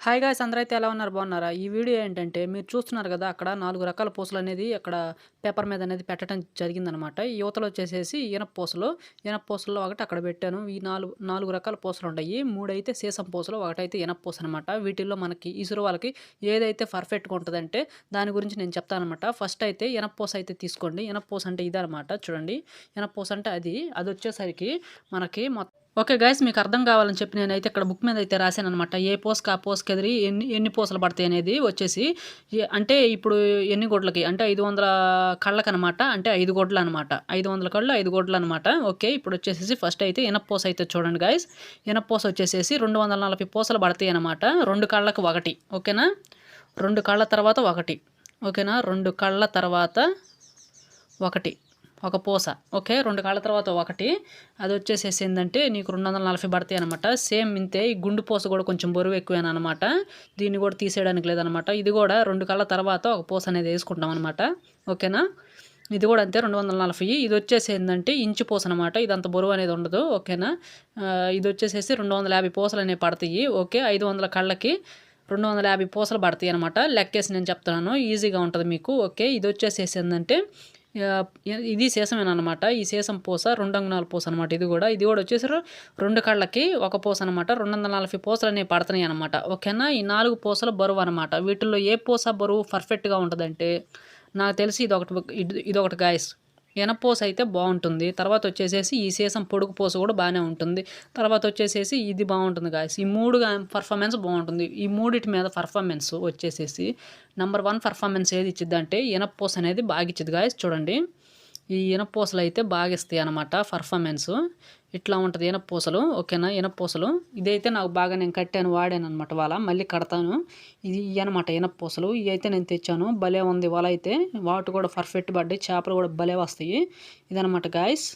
Hi అందరైతే ఎలా ఉన్నారు? బాగున్నారా? ఈ వీడియో ఏంటంటే మీరు చూస్తున్నారు కదా అక్కడ నాలుగు రకాల పూసలు అనేది అక్కడ పేపర్ మీద అనేది పెట్టడం జరిగిందనమాట. ఈ యువతలు వచ్చేసేసి ఈనప పూసలు. ఈనప పూసల్లో ఒకటి అక్కడ పెట్టాను. ఈ నాలుగు నాలుగు రకాల పూసలు ఉంటాయి మూడైతే సీసం పూసలు ఒకటైతే ఈనప పూస అనమాట వీటిల్లో మనకి ఇసురు వాళ్ళకి ఏదైతే పర్ఫెక్ట్గా ఉంటుందంటే దాని గురించి నేను చెప్తానమాట ఫస్ట్ అయితే ఈనప పూస అయితే తీసుకోండి. ఈనప పూస అంటే ఇదనమాట. చూడండి. ఈనప పూస అంటే అది అది వచ్చేసరికి మనకి మొత్తం ఓకే గైస్ మీకు అర్థం కావాలని చెప్పి నేనైతే ఇక్కడ బుక్ మీద అయితే రాశాను అనమాట ఏ పోస్కి ఆ పోస్కి ఎదిరి ఎన్ని ఎన్ని పూసలు పడతాయి అనేది వచ్చేసి అంటే ఇప్పుడు ఎన్ని గొడ్లకి? అంటే ఐదు వందల కళ్ళకి అనమాట అంటే ఐదు గొడ్లు అనమాట ఐదు వందల కళ్ళు ఐదు గొడ్లు అనమాట ఓకే ఇప్పుడు వచ్చేసేసి ఫస్ట్ అయితే ఇనపూస అయితే చూడండి గాయస్ ఇనపూస వచ్చేసేసి రెండు వందల నలభై పూసలు పడతాయి అనమాట రెండు కళ్ళకు ఒకటి. ఓకేనా? రెండు కళ్ళ తర్వాత ఒకటి. ఓకేనా? రెండు కళ్ళ తర్వాత ఒకటి. ఒక పూస. ఓకే రెండు కాళ్ళ తర్వాత ఒకటి. అది వచ్చేసేసి ఏంటంటే నీకు రెండు వందల నలభై పడతాయి అనమాట సేమ్ ఇంతే ఈ గుండు పూస కూడా కొంచెం బరువు ఎక్కువేనా అనమాట దీన్ని కూడా తీసేయడానికి లేదనమాట ఇది కూడా రెండు కాళ్ళ తర్వాత ఒక పూస అనేది వేసుకుంటాం అనమాట ఓకేనా? ఇది కూడా అంతే రెండు వందల నలభై. ఇది వచ్చేసి ఏంటంటే ఇంచు పూస అనమాట ఇది అంత బరువు అనేది ఉండదు. ఓకేనా? ఇది వచ్చేసేసి రెండు వందల యాభై పూసలు అనేవి పడతాయి. ఓకే ఐదు వందల కళ్ళకి రెండు వందల యాభై పూసలు పడతాయి అనమాట లెక్కేసి నేను చెప్తున్నాను. ఈజీగా ఉంటుంది మీకు. ఓకే ఇది వచ్చేసేసి ఏంటంటే ఇది సీసమేనమాట ఈ సీసం పూస రెండు అంగుళాల పూస అనమాట ఇది కూడా ఇది కూడా వచ్చేసి రెండు కళ్ళకి ఒక పూస అనమాట రెండు వందల నలభై పూసలు అనేవి పడుతున్నాయి అనమాట ఓకేనా? ఈ నాలుగు పూసలు బరువు అనమాట వీటిల్లో ఏ పూస బరువు పర్ఫెక్ట్గా ఉంటుందంటే నాకు తెలిసి ఇది ఒకటి ఇది ఒకటి గాయస్ ఎనపోస అయితే బాగుంటుంది. తర్వాత వచ్చేసేసి ఈ సీసం పొడుగు పూస కూడా బాగానే ఉంటుంది. తర్వాత వచ్చేసేసి ఇది బాగుంటుంది గాయస్ ఈ మూడు పర్ఫార్మెన్స్ బాగుంటుంది. ఈ మూడిటి మీద పర్ఫార్మెన్స్ వచ్చేసేసి నెంబర్ వన్ పర్ఫార్మెన్స్ ఏది ఇచ్చిద్దంటే ఎనపోస అనేది బాగా ఇచ్చిద్ది గాయస్ చూడండి. ఈ ఇనపూసలు అయితే బాగా ఇస్తాయి అనమాట పర్ఫార్మెన్స్ ఇట్లా ఉంటుంది ఇనపూసలు ఓకేనా? ఇనపూసలు. ఇదైతే నాకు బాగా నేను కట్టాను వాడాను అనమాట వాళ్ళ మళ్ళీ కడతాను. ఇది అనమాట ఇనపూసలు. ఇవి అయితే నేను తెచ్చాను భలే ఉంది వాళ్ళ అయితే. వాటి కూడా పర్ఫెక్ట్ పడ్డాయి చేపలు కూడా భలే వస్తాయి. ఇదనమాట గాయస్